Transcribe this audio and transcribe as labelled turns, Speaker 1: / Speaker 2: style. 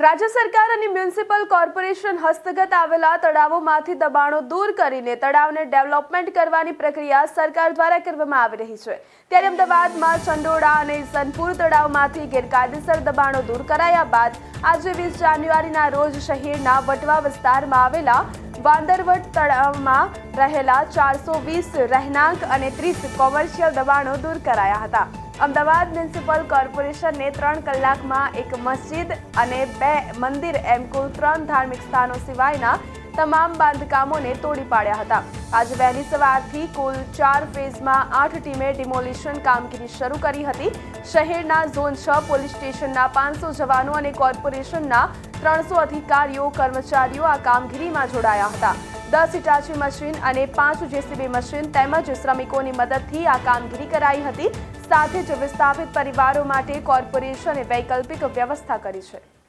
Speaker 1: રાજ્ય સરકાર અને મ્યુનિસિપલ કોર્પોરેશન હસ્તગત આવેલા તળાવોમાંથી દબાણો દૂર કરીને તળાવને ડેવલપમેન્ટ કરવાની પ્રક્રિયા સરકાર દ્વારા કરવામાં આવી રહી છે. ત્યારે અમદાવાદમાં ચંડોળા અને સનપુર તળાવમાંથી ગેરકાયદેસર દબાણો દૂર કરાયા બાદ આજે વીસ જાન્યુઆરીના રોજ શહેરના વટવા વિસ્તારમાં આવેલા વાંદરવટ તળાવમાં રહેલા ચારસો વીસ રહેણાંક અને ત્રીસ કોમર્શિયલ દબાણો દૂર કરાયા હતા. અમદાવાદ મ્યુનિસિપલ કોર્પોરેશનને ત્રણ કલાકમાં એક મસ્જિદ અને બે મંદિર એમ કુલ ત્રણ ધાર્મિક સ્થાનો સિવાયના તમામ બાંધકામોને તોડી પાડ્યા હતા. આજે વહેલી સવારથી કુલ ચાર ફેઝમાં આઠ ટીમે ડિમોલિશન કામગીરી શરૂ કરી હતી. શહેરના ઝોન છ પોલીસ સ્ટેશનના પાંચસો જવાનો અને કોર્પોરેશનના ત્રણસો અધિકારીઓ, કર્મચારીઓ આ કામગીરીમાં જોડાયા હતા. દસ ઇટાચી મશીન અને પાંચ જેસીબી મશીન તેમજ શ્રમિકોની મદદથી આ કામગીરી કરાઈ હતી. સાથે જ વિસ્થાપિત પરિવારો માટે કોર્પોરેશને વૈકલ્પિક વ્યવસ્થા કરી છે.